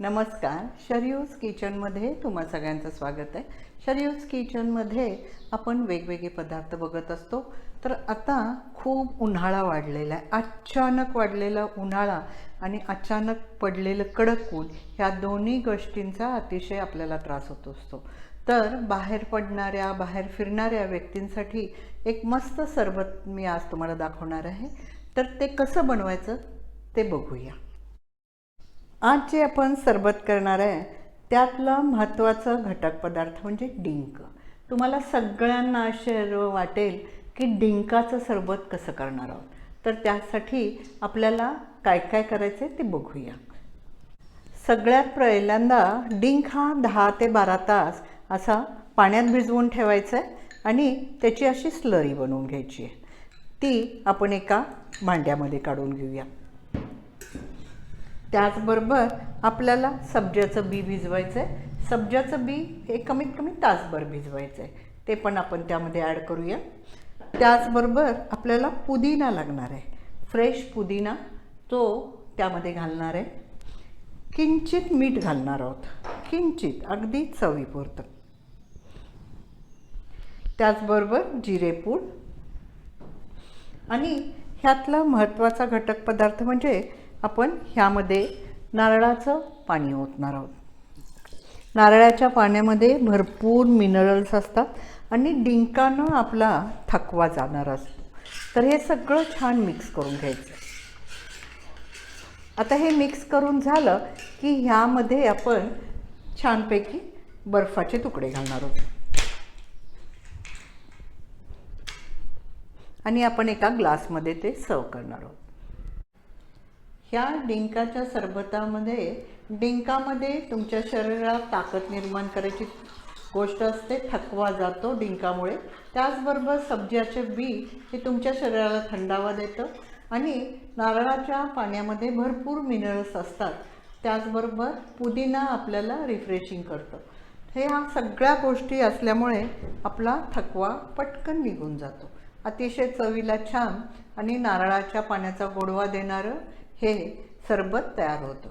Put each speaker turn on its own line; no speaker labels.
नमस्कार शर्यूज किचनमध्ये तुम्हा सगळ्यांचं स्वागत आहे. शरयूज किचनमध्ये आपण वेगवेगळे पदार्थ बघत असतो. तर आता खूप उन्हाळा वाढलेला आहे. अचानक वाढलेला उन्हाळा आणि अचानक पडलेलं कडक ऊन ह्या दोन्ही गोष्टींचा अतिशय आपल्याला त्रास होत असतो. तर बाहेर पडणाऱ्या बाहेर फिरणाऱ्या व्यक्तींसाठी एक मस्त सरबत मी आज तुम्हाला दाखवणार आहे. तर ते कसं बनवायचं ते बघूया. आज जे आपण सरबत करणार आहे. त्यातलं महत्त्वाचं घटक पदार्थ म्हणजे डिंक. तुम्हाला सगळ्यांना आश्चर्य वाटेल की डिंकाचं सरबत कसं करणार आहोत. तर त्यासाठी आपल्याला काय काय करायचं आहे ते बघूया. सगळ्यात पहिल्यांदा डिंक हा दहा ते बारा तास असा पाण्यात भिजवून ठेवायचा आहे आणि त्याची अशी स्लरी बनवून घ्यायची आहे. ती आपण एका भांड्यामध्ये काढून घेऊया. त्याचबरोबर आपल्याला सब्जाचं बी भिजवायचं आहे सब्जाचं बी हे कमीत कमी तासभर भिजवायचं आहे ते पण आपण त्यामध्ये ॲड करूया. त्याचबरोबर आपल्याला पुदिना लागणार आहे. फ्रेश पुदिना तो त्यामध्ये घालणार आहे. किंचित मीठ घालणार आहोत. किंचित अगदी चवीपुरतं. त्याचबरोबर जिरेपूड आणि ह्यातला महत्त्वाचा घटक पदार्थ म्हणजे आपण ह्यामध्ये नारळाचं पाणी ओतणार आहोत. नारळाच्या पाण्यामध्ये भरपूर मिनरल्स असतात आणि डिंकानं आपला थकवा जाणार असतो. तर हे सगळं छान मिक्स करून घ्यायचं. आता हे मिक्स करून झालं की ह्यामध्ये आपण छानपैकी बर्फाचे तुकडे घालणार आहोत. आणि आपण एका ग्लासमध्ये ते सर्व करणार आहोत. ह्या डिंकाच्या सरबतामध्ये डिंकामध्ये तुमच्या शरीरात ताकद निर्माण करायची गोष्ट असते थकवा जातो डिंकामुळे. त्याचबरोबर सब्ज्याचे बी हे तुमच्या शरीराला थंडावा देतं आणि नारळाच्या पाण्यामध्ये भरपूर मिनरल्स असतात. त्याचबरोबर पुदिना आपल्याला रिफ्रेशिंग करतं. हे ह्या सगळ्या गोष्टी असल्यामुळे आपला थकवा पटकन निघून जातो. अतिशय चवीला छान आणि नारळाच्या पाण्याचा गोडवा देणारं हे सरबत तयार होतं.